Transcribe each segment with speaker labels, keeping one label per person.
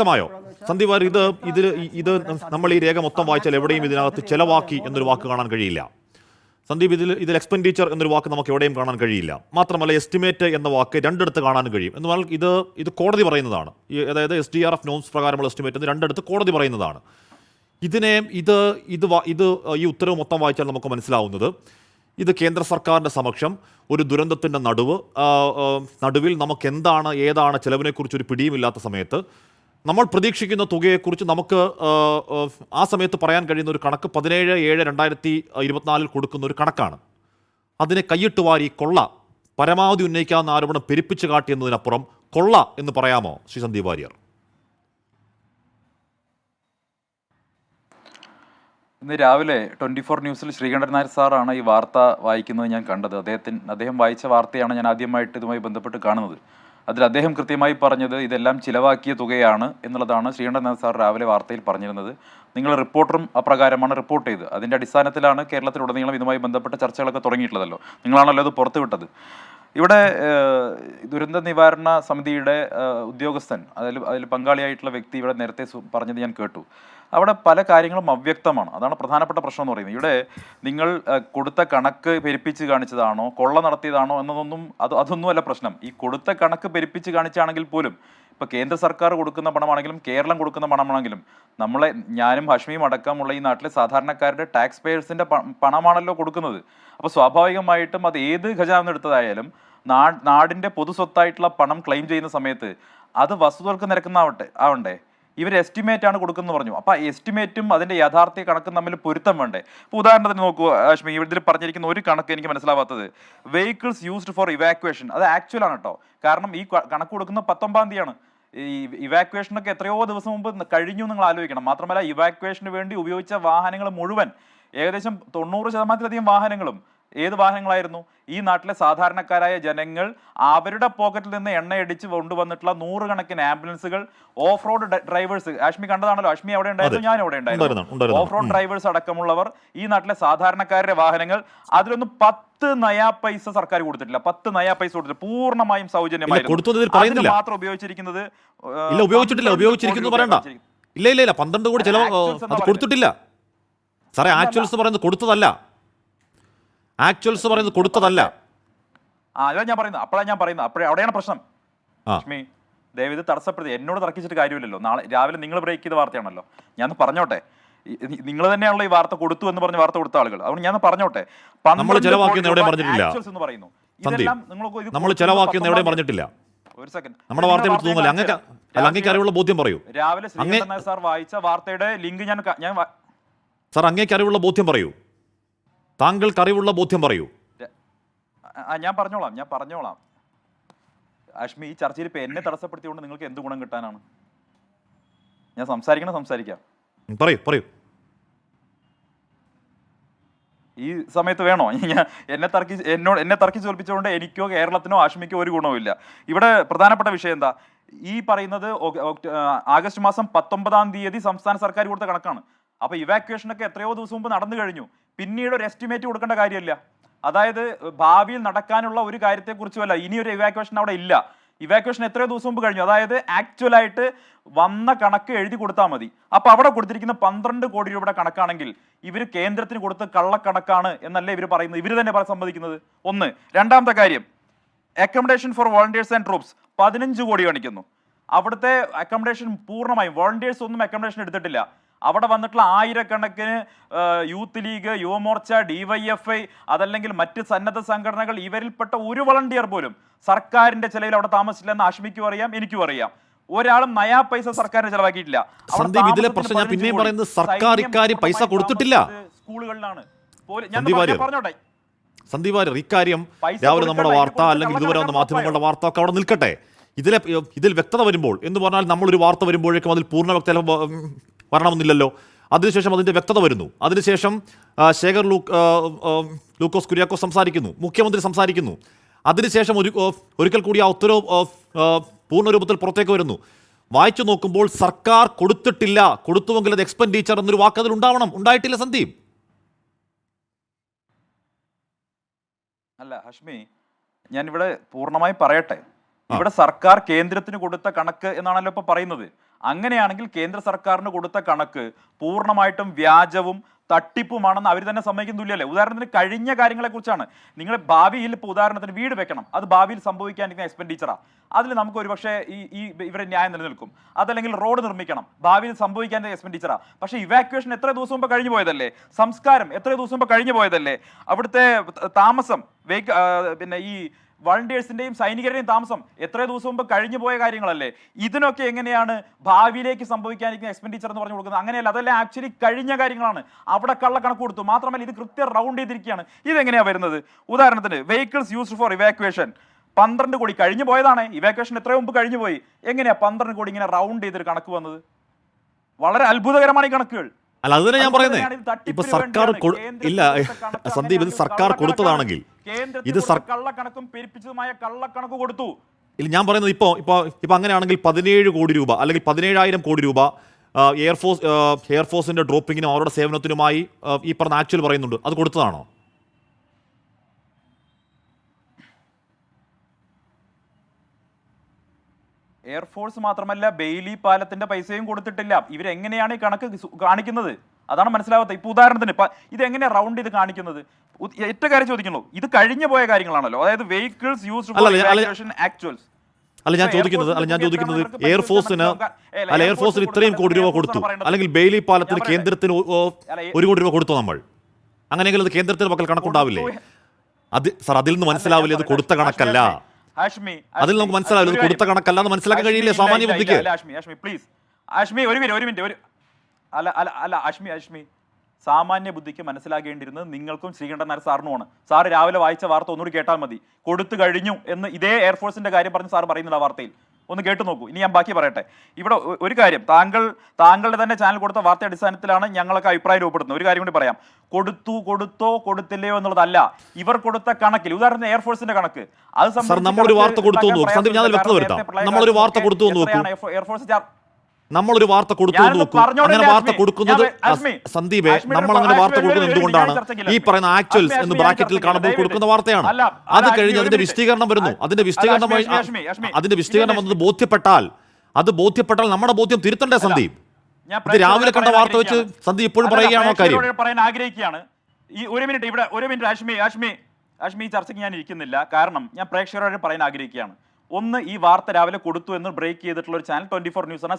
Speaker 1: വ്യക്തമായോ? സന്ദീപ് ഇത് ഇതിൽ ഇത് നമ്മൾ ഈ രേഖ മൊത്തം വായിച്ചാൽ എവിടെയും ഇതിനകത്ത് ചെലവാക്കി എന്നൊരു വാക്ക് കാണാൻ കഴിയില്ല. സന്ദീപ് ഇതിൽ ഇതിൽ എക്സ്പെൻഡിച്ചർ എന്നൊരു വാക്ക് നമുക്ക് എവിടെയും കാണാൻ കഴിയില്ല. മാത്രമല്ല എസ്റ്റിമേറ്റ് എന്ന വാക്ക് രണ്ടിടത്ത് കാണാൻ കഴിയും. എന്ന് പറഞ്ഞാൽ ഇത് ഇത് കോടതി പറയുന്നതാണ്. അതായത് S D R F norms പ്രകാരമുള്ള എസ്റ്റിമേറ്റ് എന്ന് രണ്ടിടത്ത് കോടതി പറയുന്നതാണ്. ഇതിനെ ഇത് ഇത് ഇത് ഈ ഉത്തരവ് മൊത്തം വായിച്ചാൽ നമുക്ക് മനസ്സിലാവുന്നത് ഇത് കേന്ദ്ര സർക്കാരിന്റെ സമക്ഷം ഒരു ദുരന്തത്തിന്റെ നടുവ് നടുവിൽ നമുക്ക് എന്താണ് ഏതാണ് ചെലവിനെക്കുറിച്ച് ഒരു പിടിയുമില്ലാത്ത സമയത്ത് നമ്മൾ പ്രതീക്ഷിക്കുന്ന തുകയെക്കുറിച്ച് നമുക്ക് ആ, സമയത്ത് പറയാൻ കഴിയുന്ന ഒരു കണക്ക് പതിനേഴ് ഏഴ് രണ്ടായിരത്തി ഇരുപത്തിനാലിൽ കൊടുക്കുന്ന ഒരു കണക്കാണ്. അതിനെ കൈയിട്ട് വാരി കൊള്ള പരമാവധി ഉന്നയിക്കാവുന്ന ആരോപണം പെരുപ്പിച്ച് കാട്ടി എന്നതിനപ്പുറം കൊള്ള എന്ന് പറയാമോ ശ്രീ സന്ദീപ് വാര്യർ?
Speaker 2: ഇന്ന് രാവിലെ ട്വന്റി ഫോർ ന്യൂസിൽ ശ്രീകണ്ഠൻ നായർ സാറാണ് ഈ വാർത്ത വായിക്കുന്നത് ഞാൻ കണ്ടത്. അദ്ദേഹത്തിന് അദ്ദേഹം വായിച്ച വാർത്തയാണ് ഞാൻ ആദ്യമായിട്ട് ഇതുമായി ബന്ധപ്പെട്ട് കാണുന്നത്. അതിൽ അദ്ദേഹം കൃത്യമായി പറഞ്ഞത് ഇതെല്ലാം ചിലവാക്കിയ തുകയാണ് എന്നുള്ളതാണ് ശ്രീകണ്ഠൻ നായർ സാർ രാവിലെ വാർത്തയിൽ പറഞ്ഞിരുന്നത്. നിങ്ങൾ റിപ്പോർട്ടറും അപ്രകാരമാണ് റിപ്പോർട്ട് ചെയ്തത്. അതിന്റെ അടിസ്ഥാനത്തിലാണ് കേരളത്തിലുടനീളം ഇതുമായി ബന്ധപ്പെട്ട ചർച്ചകളൊക്കെ തുടങ്ങിയിട്ടുള്ളതല്ലോ. നിങ്ങളാണല്ലോ അത് പുറത്തുവിട്ടത് ഇവിടെ ദുരന്ത നിവാരണ സമിതിയുടെ ഉദ്യോഗസ്ഥൻ അതിൽ അതിൽ പങ്കാളിയായിട്ടുള്ള വ്യക്തി ഇവിടെ നേരത്തെ പറഞ്ഞത് ഞാൻ കേട്ടു. അവിടെ പല കാര്യങ്ങളും അവ്യക്തമാണ്. അതാണ് പ്രധാനപ്പെട്ട പ്രശ്നം എന്ന് പറയുന്നത്. ഇവിടെ നിങ്ങൾ കൊടുത്ത കണക്ക് പെരുപ്പിച്ച് കാണിച്ചതാണോ കൊള്ള നടത്തിയതാണോ എന്നതൊന്നും അത് അതൊന്നുമല്ല പ്രശ്നം. ഈ കൊടുത്ത കണക്ക് പെരുപ്പിച്ച് കാണിച്ചാണെങ്കിൽ പോലും ഇപ്പോൾ കേന്ദ്ര സർക്കാർ കൊടുക്കുന്ന പണമാണെങ്കിലും കേരളം കൊടുക്കുന്ന പണമാണെങ്കിലും നമ്മളെ ഞാനും ഹഷ്മിയും അടക്കമുള്ള ഈ നാട്ടിലെ സാധാരണക്കാരുടെ ടാക്സ് പേയേഴ്സിന്റെ പണമാണല്ലോ കൊടുക്കുന്നത്. അപ്പോൾ സ്വാഭാവികമായിട്ടും അത് ഏത് ഖജാവ് എടുത്തതായാലും നാടിന്റെ പൊതു സ്വത്തായിട്ടുള്ള പണം ക്ലെയിം ചെയ്യുന്ന സമയത്ത് അത് വസ്തുതകൾക്ക് നിരക്കുന്നതാവട്ടെ ആവണ്ടേ? ഇവർ എസ്റ്റിമേറ്റ് ആണ് കൊടുക്കുന്നത് പറഞ്ഞു. അപ്പൊ എസ്റ്റിമേറ്റും അതിന്റെ യഥാർത്ഥ കണക്കും തമ്മിൽ പൊരുത്തം വേണ്ടേ? അപ്പൊ ഉദാഹരണത്തിന് നോക്കൂ അശ്മി ഇവിടെ പറഞ്ഞിരിക്കുന്ന ഒരു കണക്ക് എനിക്ക് മനസ്സിലാവാത്തത്. വെഹിക്കിൾസ് യൂസ്ഡ് ഫോർ ഇവാക്വേഷൻ അത് ആക്ച്വൽ ആണ് കേട്ടോ കാരണം ഈ കണക്ക് കൊടുക്കുന്ന പത്തൊമ്പതാം തീയതിയാണ്. ഈ ഇവാക്വേഷനൊക്കെ എത്രയോ ദിവസം മുമ്പ് കഴിഞ്ഞു നിങ്ങൾ ആലോചിക്കണം. മാത്രമല്ല ഇവാക്വേഷന് വേണ്ടി ഉപയോഗിച്ച വാഹനങ്ങൾ മുഴുവൻ ഏകദേശം തൊണ്ണൂറ് ശതമാനത്തിലധികം വാഹനങ്ങളും ഏത് വാഹനങ്ങളായിരുന്നു? ഈ നാട്ടിലെ സാധാരണക്കാരായ ജനങ്ങൾ അവരുടെ പോക്കറ്റിൽ നിന്ന് എണ്ണയടിച്ച് കൊണ്ടുവന്നിട്ടുള്ള നൂറുകണക്കിന് ആംബുലൻസുകൾ ഓഫ് റോഡ് ഡ്രൈവേഴ്സ്. അഷ്മി കണ്ടതാണല്ലോ? അഷ്മി അവിടെ ഉണ്ടായിരുന്നു? ഞാൻ അവിടെ
Speaker 1: ഉണ്ടായിരുന്നു.
Speaker 2: ഓഫ് റോഡ് ഡ്രൈവേഴ്സ് അടക്കമുള്ളവർ ഈ നാട്ടിലെ സാധാരണക്കാരുടെ വാഹനങ്ങൾ അതിലൊന്നും പത്ത് നയാ പൈസ സർക്കാർ കൊടുത്തിട്ടില്ല. പത്ത് നയാ പൈസ കൊടുത്തിട്ടില്ല. പൂർണമായും
Speaker 1: സൗജന്യമായി.
Speaker 2: മാത്രം ഉപയോഗിച്ചിരിക്കുന്നത്
Speaker 1: ഉപയോഗിച്ചിട്ടില്ല. ഉപയോഗിച്ചിരിക്കുന്നു പറയണ്ട. ഇല്ല ഇല്ല ഇല്ല. പന്ത്രണ്ട് കോടി ചിലവ് കൊടുത്തിട്ടില്ല. സാറേ ആക്ച്വൽസ് പറയുന്നത് കൊടുത്തതല്ല. ആക്ച്വൽസ് പറയുന്നത് കൊടുത്തതല്ല.
Speaker 2: ആ അതാ ഞാൻ പറയുന്നത്. അപ്പോഴാണ് ഞാൻ പറയുന്നത്. അപ്പോഴേ അവിടെയാണ് പ്രശ്നം. ലക്ഷ്മി ദയവ് ഇത് തടസ്സപ്പെടുത്തി. എന്നോട് തർക്കിച്ചിട്ട് കാര്യമില്ലല്ലോ. നാളെ രാവിലെ നിങ്ങൾ ബ്രേക്ക് ചെയ്ത വാർത്തയാണല്ലോ. ഞാൻ പറഞ്ഞോട്ടെ? നിങ്ങൾ തന്നെയാണല്ലോ ഈ വാർത്ത കൊടുത്തു എന്ന് പറഞ്ഞ വാർത്ത കൊടുത്ത ആളുകൾ. അതുകൊണ്ട് ഞാൻ പറഞ്ഞോട്ടെ? എന്ന് പറയുന്നു.
Speaker 1: നമ്മൾ ചെലവാക്കിയെന്ന് എവിടെയും പറഞ്ഞിട്ടില്ല.
Speaker 2: ഒരു സെക്കൻഡ്
Speaker 1: നമ്മുടെ വാർത്തയെ വിട്ട് തോന്നില്ല അല്ല അങ്ങേക്ക് അറിവുള്ള ബോധ്യം പറയൂ.
Speaker 2: രാവിലെ നായർ സാർ വായിച്ച വാർത്തയുടെ ലിങ്ക് ഞാൻ ഞാൻ
Speaker 1: സാർ അങ്ങേക്ക് അറിവുള്ള ബോധ്യം പറയൂ. താങ്കൾക്ക് അറിവുള്ള ബോധ്യം പറയൂ.
Speaker 2: ഞാൻ പറഞ്ഞോളാം ഞാൻ പറഞ്ഞോളാം. അഷ്മി ഈ ചർച്ചയിൽ ഇപ്പൊ എന്നെ തടസ്സപ്പെടുത്തിയോണ്ട് നിങ്ങൾക്ക് എന്ത് ഗുണം കിട്ടാനാണ്? ഞാൻ സംസാരിക്കണം സംസാരിക്കാം.
Speaker 1: പറയൂ പറയൂ.
Speaker 2: ഈ സമയത്ത് വേണോ? ഞാൻ എന്നെ തർക്കി എന്നോട് എന്നെ തർക്കി തോൽപ്പിച്ചുകൊണ്ട് എനിക്കോ കേരളത്തിനോ ആഷ്മിക്കോ ഒരു ഗുണവുമില്ല. ഇവിടെ പ്രധാനപ്പെട്ട വിഷയം എന്താ? ഈ പറയുന്നത് ആഗസ്റ്റ് മാസം പത്തൊമ്പതാം തീയതി സംസ്ഥാന സർക്കാർ കൊടുത്ത കണക്കാണ്. അപ്പൊ ഇവാക്വേഷനൊക്കെ എത്രയോ ദിവസം മുമ്പ് നടന്നു കഴിഞ്ഞു. പിന്നീട് ഒരു എസ്റ്റിമേറ്റ് കൊടുക്കേണ്ട കാര്യമില്ല. അതായത് ഭാവിയിൽ നടക്കാനുള്ള ഒരു കാര്യത്തെക്കുറിച്ചുമല്ല ഇനി ഒരു ഇവാക്വേഷൻ അവിടെ ഇല്ല. ഇവാക്വേഷൻ എത്രയോ ദിവസം മുമ്പ് കഴിഞ്ഞു. അതായത് ആക്ച്വലായിട്ട് വന്ന കണക്ക് എഴുതി കൊടുത്താൽ മതി. അപ്പൊ അവിടെ കൊടുത്തിരിക്കുന്ന പന്ത്രണ്ട് കോടി രൂപയുടെ കണക്കാണെങ്കിൽ ഇവർ കേന്ദ്രത്തിന് കൊടുത്ത കള്ളക്കണക്കാണ് എന്നല്ലേ ഇവർ പറയുന്നത്? ഇവർ തന്നെ സമ്മതിക്കുന്നത്. ഒന്ന്. രണ്ടാമത്തെ കാര്യം. Accommodation for volunteers and troops പതിനഞ്ച് കോടി കാണിക്കുന്നു. അവിടുത്തെ അക്കോമഡേഷൻ പൂർണമായും. വോളണ്ടിയേഴ്സ് ഒന്നും അക്കോമഡേഷൻ എടുത്തിട്ടില്ല. അവിടെ വന്നിട്ടുള്ള ആയിരക്കണക്കിന് യൂത്ത് ലീഗ് യുവമോർച്ച ഡിവൈഎഫ്ഐ അതല്ലെങ്കിൽ മറ്റ് സന്നദ്ധ സംഘടനകൾ ഇവരിൽപ്പെട്ട ഒരു വളണ്ടിയർ പോലും സർക്കാരിന്റെ ചെലവിൽ അവിടെ താമസിച്ചില്ലെന്ന് ആഷ്മിക്കും അറിയാം എനിക്കും അറിയാം. ഒരാളും നയാ പൈസ സർക്കാരിന് ചെലവാക്കിയിട്ടില്ല.
Speaker 1: സന്ദീപ്, ഇതിലെ പ്രശ്നം ഞാൻ
Speaker 2: 15
Speaker 1: പിന്നെയും പറയുന്നത് സർക്കാർ ഇക്കാര്യം പൈസ കൊടുത്തിട്ടില്ല.
Speaker 2: സ്കൂളുകളിലാണ്. പറഞ്ഞോട്ടെ.
Speaker 1: സന്ദീപ് വാര്യർ ഇക്കാര്യം രാവിലെ നമ്മുടെ വാർത്ത അല്ലെങ്കിൽ ഇതുവരെ വന്ന മാധ്യമങ്ങളുടെ വാർത്ത ഒക്കെ അവിടെ നിൽക്കട്ടെ. ഇതിലെ ഇതിൽ വ്യക്തത വരുമ്പോൾ എന്ന് പറഞ്ഞാൽ നമ്മളൊരു വാർത്ത വരുമ്പോഴേക്കും അതിൽ പൂർണ വ്യക്തത വരണമെന്നില്ലല്ലോ. അതിനുശേഷം അതിന്റെ വ്യക്തത വരുന്നു. അതിനുശേഷം ശേഖർ ലൂക്ക് ലൂക്കോസ് കുര്യാക്കോസ് സംസാരിക്കുന്നു. മുഖ്യമന്ത്രി സംസാരിക്കുന്നു. അതിനുശേഷം ഒരു ഒരിക്കൽ കൂടി ആ ഉത്തരവ് ആ, ആ, പൂർണ രൂപത്തിൽ പുറത്തേക്ക് വരുന്നു. വായിച്ചു നോക്കുമ്പോൾ സർക്കാർ കൊടുത്തിട്ടില്ല. കൊടുത്തുവെങ്കിൽ അത് എക്സ്പെൻഡിച്ചർ എന്നൊരു വാക്ക് അതിൽ ഉണ്ടാവണം. ഉണ്ടായിട്ടില്ല സന്ദീപ്.
Speaker 2: അല്ല ഹഷ്മി ഞാൻ ഇവിടെ പൂർണമായി പറയട്ടെ. ഇവിടെ സർക്കാർ കേന്ദ്രത്തിന് കൊടുത്ത കണക്ക് എന്നാണല്ലോ ഇപ്പൊ പറയുന്നത്. അങ്ങനെയാണെങ്കിൽ കേന്ദ്ര സർക്കാരിന് കൊടുത്ത കണക്ക് പൂർണമായിട്ടും വ്യാജവും തട്ടിപ്പുമാണെന്ന് അവർ തന്നെ സമ്മതിക്കുന്നില്ലല്ലേ? ഉദാഹരണത്തിന് കഴിഞ്ഞ കാര്യങ്ങളെക്കുറിച്ചാണ്. നിങ്ങൾ ഭാവിയിൽ ഇപ്പോൾ ഉദാഹരണത്തിന് വീട് വെക്കണം. അത് ഭാവിയിൽ സംഭവിക്കാനിരിക്കുന്ന എക്സ്പെൻഡിച്ചറാണ് അതിൽ നമുക്ക് ഒരുപക്ഷെ ഈ ഈ ഇവരെ ന്യായം നിലനിൽക്കും. അതല്ലെങ്കിൽ റോഡ് നിർമ്മിക്കണം. ഭാവിയിൽ സംഭവിക്കാൻ എക്സ്പെൻഡിച്ചറാണ് പക്ഷേ ഇവാക്യുവേഷൻ എത്ര ദിവസം മുമ്പ് കഴിഞ്ഞു പോയതല്ലേ? സംസ്കാരം എത്ര ദിവസം മുമ്പ് കഴിഞ്ഞു പോയതല്ലേ? അവിടുത്തെ താമസം പിന്നെ ഈ വളണ്ടിയേഴ്സിന്റെയും സൈനികരുടെയും താമസം എത്ര ദിവസം മുമ്പ് കഴിഞ്ഞു പോയ കാര്യങ്ങളല്ലേ? ഇതിനൊക്കെ എങ്ങനെയാണ് ഭാവിയിലേക്ക് സംഭവിക്കാനിരിക്കുന്ന എക്സ്പെൻഡിച്ചർ എന്ന് പറഞ്ഞു കൊടുക്കുന്നത്? അങ്ങനെയല്ല അതെല്ലാം ആക്ച്വലി കഴിഞ്ഞ കാര്യങ്ങളാണ്. അവിടെ കള്ള കണക്ക് കൊടുത്തു. മാത്രമല്ല ഇത് കൃത്യം റൗണ്ട് ചെയ്തിരിക്കുകയാണ്. ഇതെങ്ങനെയാണ് വരുന്നത്? ഉദാഹരണത്തിന് വെഹിക്കിൾസ് യൂസ്ഡ് ഫോർ ഇവാക്വേഷൻ പന്ത്രണ്ട് കോടി കഴിഞ്ഞു പോയതാണ്. ഇവാക്വേഷൻ എത്രയോ മുമ്പ് കഴിഞ്ഞു പോയി. എങ്ങനെയാണ് പന്ത്രണ്ട് കോടി ഇങ്ങനെ റൗണ്ട് ചെയ്തൊരു കണക്ക് വന്നത്? വളരെ അത്ഭുതകരമാണ് ഈ കണക്കുകൾ.
Speaker 1: അല്ല അത് തന്നെ ഞാൻ
Speaker 2: പറയുന്നേ.
Speaker 1: പറയുന്നത് ഇപ്പൊ സർക്കാർ ഇല്ല സന്ദീപ് ഇത് സർക്കാർ കൊടുത്തതാണെങ്കിൽ ഇത്
Speaker 2: കള്ളക്കണക്കും പെരുപ്പിച്ചതുമായ കള്ളക്കണക്ക് കൊടുത്തു.
Speaker 1: ഇല്ല ഞാൻ പറയുന്നത് ഇപ്പോ ഇപ്പോൾ ഇപ്പോൾ അങ്ങനെയാണെങ്കിൽ പതിനേഴ് കോടി രൂപ അല്ലെങ്കിൽ പതിനേഴായിരം കോടി രൂപ എയർഫോഴ്സ് എയർഫോഴ്സിന്റെ ഡ്രോപ്പിങ്ങിനും അവരുടെ സേവനത്തിനുമായി ഈ പറഞ്ഞ ആക്ച്വൽ പറയുന്നുണ്ട്. അത് കൊടുത്തതാണോ?
Speaker 2: എയർഫോഴ്സ് മാത്രമല്ല ബെയിലി പാലത്തിന്റെ പൈസയും കൊടുത്തിട്ടില്ല. ഇവരെങ്ങനെയാണ് ഈ കണക്ക് കാണിക്കുന്നത്? അതാണ് മനസ്സിലാവാത്ത ഇപ്പൊ ഉദാഹരണത്തിന് ഇപ്പൊ ഇത് എങ്ങനെയാ റൗണ്ട് ചെയ്ത് കാണിക്കുന്നത്? ഏറ്റ കാര്യം ചോദിക്കുന്നു. ഇത് കഴിഞ്ഞു പോയ കാര്യങ്ങളാണല്ലോ. അതായത് വെഹിക്കിൾസ് യൂസ്ഡ്
Speaker 1: ഫോർ
Speaker 2: ആക്ച്വൽസ്
Speaker 1: അല്ല ഞാൻ ചോദിക്കുന്നത് അല്ല ഞാൻ ചോദിക്കുന്നത് എയർഫോഴ്സിന് അല്ല എയർഫോഴ്സിന് ഇത്രയും കോടി രൂപ കൊടുത്തു. അല്ലെങ്കിൽ ബെയിലി പാലത്തിന് കേന്ദ്രത്തിന് ഒരു കോടി രൂപ കൊടുത്തു നമ്മൾ? അങ്ങനെയെങ്കിൽ അത് കേന്ദ്രത്തിന് പക്കൽ കണക്കുണ്ടാവില്ലേ? അത് സാർ അതിൽ നിന്ന് മനസ്സിലാവില്ലേ? അത് കൊടുത്ത കണക്കല്ല. അതിൽ നമുക്ക് മനസ്സിലാവില്ല കൊടുത്ത കണക്കല്ല എന്ന് മനസ്സിലാക്കാൻ കഴിയില്ലേ സാമാന്യ ബുദ്ധിക്ക്?
Speaker 2: ആഷ്മി അശ്മി പ്ലീസ് ആഷ്മി ഒരു മിനിറ്റ് ഒരു മിനിറ്റ് ഒരു അല്ല അല്ല അല്ല ആഷ്മി ആഷ്മി. സാമാന്യ ബുദ്ധിക്ക് മനസ്സിലാകേണ്ടിരുന്നത് നിങ്ങൾക്കും ശ്രീകണ്ഠൻ നായർ സാറിനുമാണ് സാറ് രാവിലെ വായിച്ച വാർത്ത ഒന്നുകൂടി കേട്ടാൽ മതി. കൊടുത്തു കഴിഞ്ഞു എന്ന് ഇതേ എയർഫോഴ്സിന്റെ കാര്യം പറഞ്ഞ് സാർ പറയുന്നുണ്ട് ആ വാർത്തയിൽ. ഒന്ന് കേട്ടു നോക്കൂ. ഇനി ഞാൻ ബാക്കി പറയട്ടെ. ഇവിടെ ഒരു കാര്യം. താങ്കൾ താങ്കളുടെ തന്നെ ചാനൽ കൊടുത്ത വാർത്ത അടിസ്ഥാനത്തിലാണ് ഞങ്ങളൊക്കെ അഭിപ്രായം രൂപപ്പെടുന്നത്. ഒരു കാര്യം കൂടി പറയാം. കൊടുത്തു കൊടുത്തോ കൊടുത്തില്ലയോ എന്നുള്ളതല്ല. ഇവർ കൊടുത്ത കണക്കിൽ ഉദാഹരണത്തിന് എയർഫോഴ്സിന്റെ കണക്ക്. അത് സംബന്ധിച്ച്
Speaker 1: നമ്മളൊരു വാർത്ത കൊടുത്തു
Speaker 2: എയർഫോഴ്സ്
Speaker 1: നമ്മളൊരു വാർത്ത കൊടുത്തു നോക്കൂ. അങ്ങനെ വാർത്ത കൊടുക്കുന്നത് സന്ദീപേ നമ്മൾ അങ്ങനെ വാർത്ത കൊടുക്കുന്നത് എന്തുകൊണ്ടാണ്? ഈ പറയുന്ന ആക്ച്വൽസ് എന്ന് ബ്രാക്കറ്റിൽ കാണുമ്പോൾ കൊടുക്കുന്ന വാർത്തയാണ്. അത് കഴിഞ്ഞ് അതിന്റെ വിശദീകരണം വരുന്നു. അതിന്റെ
Speaker 2: വിശദീകരണം.
Speaker 1: അതിന്റെ വിശദീകരണം വന്നത് ബോധ്യപ്പെട്ടാൽ അത് ബോധ്യപ്പെട്ടാൽ നമ്മുടെ ബോധ്യം തിരുത്തണ്ടേ സന്ദീപ്. ഇത് രാവിലെ കണ്ട വാർത്ത വെച്ച് സന്ദീപ് ഇപ്പോഴും പറയുകയാണോ കാര്യം?
Speaker 2: പറയാൻ ആഗ്രഹിക്കുകയാണ്. ഈ ഒരു മിനിറ്റ് ഇവിടെ ഒരു മിനിറ്റ് അശ്മി അശ്മി അശ്മി ഈ ചർച്ചയ്ക്ക് ഞാൻ ഇരിക്കുന്നില്ല. കാരണം ഞാൻ പ്രേക്ഷകരോട് പറയാൻ ആഗ്രഹിക്കുകയാണ്. ഒന്ന് ഈ വാർത്ത രാവിലെ കൊടുത്തു എന്ന് ബ്രേക്ക് ചെയ്തിട്ടുള്ള ഒരു ചാനൽ ട്വന്റി ഫോർ ന്യൂസ് ആണ്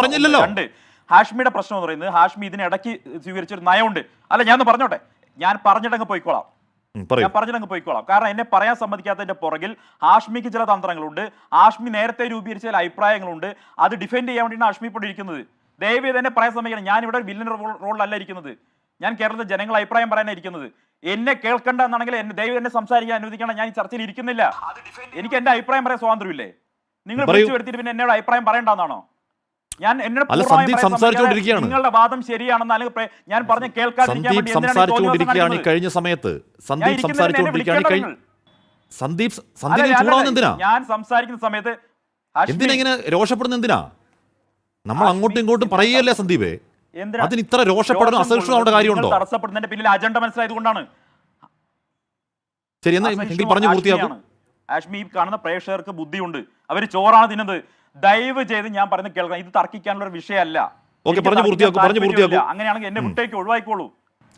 Speaker 1: പറഞ്ഞില്ലല്ലോ.
Speaker 2: രണ്ട് ഹാഷ്മിയുടെ പ്രശ്നം എന്ന് പറയുന്നത് ഹാഷ്മി ഇതിനിടയ്ക്ക് സ്വീകരിച്ചൊരു നയമുണ്ട്. അല്ല ഞാൻ ഒന്ന് പറഞ്ഞോട്ടെ? ഞാൻ പറഞ്ഞിട്ടങ്ങ് പോയിക്കോളാം. ഞാൻ പറഞ്ഞിട്ടങ്ങ് പോയിക്കോളാം. കാരണം എന്നെ പറയാൻ സമ്മതിക്കാത്തതിന്റെ പുറകിൽ ഹാഷ്മിക്ക് ചില തന്ത്രങ്ങളുണ്ട്. ഹാഷ്മി നേരത്തെ രൂപീകരിച്ച ചില അഭിപ്രായങ്ങളുണ്ട്. അത് ഡിഫെൻഡ് ചെയ്യാൻ വേണ്ടിയാണ് ഹാഷ്മി ഇപ്പോൾ ഇരിക്കുന്നത്. ദയവ് എന്നെ പറയാൻ സമ്മതിക്കണം. ഞാൻ ഇവിടെ വില്ലൻ റോളിലല്ല ഇരിക്കുന്നത്. ഞാൻ കേരളത്തിലെ ജനങ്ങൾ അഭിപ്രായം പറയാനാണ് ഇരിക്കുന്നത്. എന്നെ കേൾക്കണ്ട എന്നാണെങ്കിൽ എന്നെ ദൈവം എന്നെ സംസാരിക്കാൻ അനുവദിക്കണം ഞാൻ ഈ ചർച്ചയിൽ ഇരിക്കുന്നില്ല. എനിക്ക് എന്റെ അഭിപ്രായം പറയാൻ സ്വാതന്ത്ര്യമില്ലേ? നിങ്ങൾ. വിളിച്ചു വരുത്തിയിട്ട് പിന്നെ എന്നോട് അഭിപ്രായം പറയണ്ടെന്നാണോ? ഞാൻ. നിങ്ങളുടെ വാദം ശരിയാണെന്ന് അല്ലെങ്കിൽ ഞാൻ പറഞ്ഞ കേൾക്കാതിരിക്കാൻ
Speaker 1: സംസാരിച്ചുകൊണ്ടിരിക്കുകയാണ് കഴിഞ്ഞ സമയത്ത് സന്ദീപ് സംസാരിച്ചുകൊണ്ടിരിക്കുകയാണ്
Speaker 2: ഞാൻ സംസാരിക്കുന്ന സമയത്ത് ഹാഷ്മി,
Speaker 1: എന്തിനാ ഇങ്ങനെ രോഷപ്പെടുന്ന എന്തിനാ? നമ്മൾ അങ്ങോട്ടും ഇങ്ങോട്ടും പറയുകയല്ലേ സന്ദീപേ? അതിന് ഇത്ര രോഷപ്പെടുന്ന
Speaker 2: രോഷം
Speaker 1: അസഹിഷ്ണുത കാര്യമുണ്ടോ?
Speaker 2: തടസ്സപ്പെടുന്നതിന്റെ പിന്നിൽ അജണ്ട മനസ്സിലായതുകൊണ്ടാണ്.
Speaker 1: ശരി എന്നാൽ എങ്കിൽ പറഞ്ഞു പൂർത്തിയാക്കും.
Speaker 2: ആഷ്മി കാണുന്ന പ്രേക്ഷകർക്ക് ബുദ്ധിയുണ്ട്. അവർ ചോറാണ് തിന്നത് ദയവ് ചെയ്ത് ഞാൻ പറയുന്നത് കേൾക്കണം. ഇത് തർക്കിക്കാനുള്ള ഒരു വിഷയമല്ല.
Speaker 1: ഓക്കെ, പറഞ്ഞു പൂർത്തിയാക്കും പറഞ്ഞു പൂർത്തിയാക്കും.
Speaker 2: അങ്ങനെയാണെങ്കിൽ എന്നെ വിട്ടേക്ക് ഒഴിവായിക്കോളൂ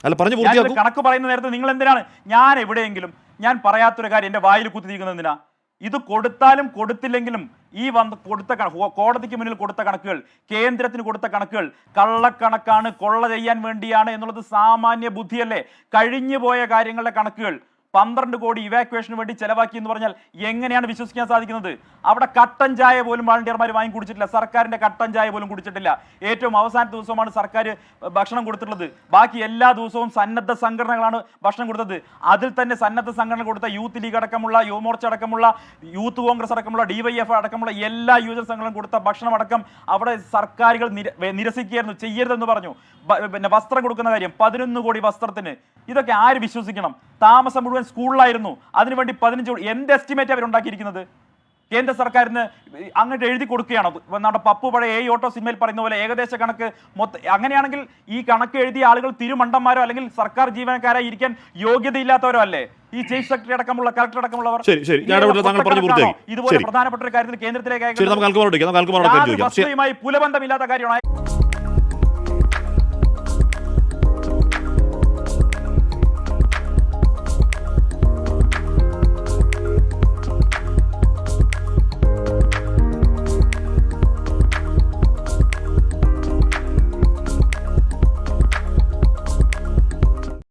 Speaker 1: അല്ല പറഞ്ഞു പൂർത്തിയാക്കും.
Speaker 2: കണക്ക് പറയുന്ന നേരത്തെ നിങ്ങൾ എന്തിനാണ്? ഞാൻ എവിടെയെങ്കിലും ഞാൻ പറയാത്തൊരു കാര്യം എന്റെ വായിൽ കുത്തിയിരിക്കുന്നത് എന്തിനാ? ഇത് കൊടുത്താലും കൊടുത്തില്ലെങ്കിലും ഈ വന്ന് കൊടുത്ത കോടതിക്ക് മുന്നിൽ കൊടുത്ത കണക്കുകൾ കേന്ദ്രത്തിന് കൊടുത്ത കണക്കുകൾ കള്ളക്കണക്കാണ് കൊള്ള ചെയ്യാൻ വേണ്ടിയാണ് എന്നുള്ളത് സാമാന്യ ബുദ്ധിയല്ലേ? കഴിഞ്ഞു പോയ കാര്യങ്ങളുടെ കണക്കുകൾ പന്ത്രണ്ട് കോടി ഇവാക്വേഷന് വേണ്ടി ചെലവാക്കി എന്ന് പറഞ്ഞാൽ എങ്ങനെയാണ് വിശ്വസിക്കാൻ സാധിക്കുന്നത്? അവിടെ കട്ടൻ ചായ പോലും വാളണ്ടിയർമാർ വാങ്ങി കുടിച്ചിട്ടില്ല. സർക്കാരിന്റെ കട്ടൻ ചായ പോലും കുടിച്ചിട്ടില്ല. ഏറ്റവും അവസാന ദിവസമാണ് സർക്കാർ ഭക്ഷണം കൊടുത്തിട്ടുള്ളത്. ബാക്കി എല്ലാ ദിവസവും സന്നദ്ധ സംഘടനകളാണ് ഭക്ഷണം കൊടുത്തത്. അതിൽ തന്നെ സന്നദ്ധ സംഘടന കൊടുത്ത യൂത്ത് ലീഗ് അടക്കമുള്ള യുവമോർച്ച അടക്കമുള്ള യൂത്ത് കോൺഗ്രസ് അടക്കമുള്ള ഡിവൈഎഫ് അടക്കമുള്ള എല്ലാ യുവജന സംഘടനകളും കൊടുത്ത ഭക്ഷണം അടക്കം അവിടെ സർക്കാരുകൾ നിരസിക്കുകയായിരുന്നു. ചെയ്യരുതെന്ന് പറഞ്ഞു. പിന്നെ വസ്ത്രം കൊടുക്കുന്ന കാര്യം. പതിനൊന്ന് കോടി വസ്ത്രത്തിന്. ഇതൊക്കെ ആര് വിശ്വസിക്കണം? താമസം മുഴുവൻ സ്കൂളിലായിരുന്നു. അതിനുവേണ്ടി പതിനഞ്ച് എന്ത് എസ്റ്റിമേറ്റ് അവർ ഉണ്ടാക്കിയിരിക്കുന്നത്. കേന്ദ്ര സർക്കാരിന് അങ്ങോട്ട് എഴുതി കൊടുക്കുകയാണ്. നമ്മുടെ പപ്പു പഴയ ഏ ഓട്ടോ സിനിമയിൽ പറയുന്ന പോലെ ഏകദേശ കണക്ക് മൊത്ത അങ്ങനെയാണെങ്കിൽ ഈ കണക്ക് എഴുതിയ ആളുകൾ തിരുമണ്ടന്മാരോ അല്ലെങ്കിൽ സർക്കാർ ജീവനക്കാരായി ഇരിക്കാൻ യോഗ്യതയില്ലാത്തവരോ അല്ലേ? ഈ ചീഫ് സെക്രട്ടറി അടക്കമുള്ള കളക്ടർ അടക്കമുള്ളവർ. ഇതുപോലെ. പ്രധാനപ്പെട്ട ഒരു കാര്യത്തിൽ കേന്ദ്രത്തിലേക്ക് പുലബന്ധമില്ലാത്ത കാര്യമാണ്.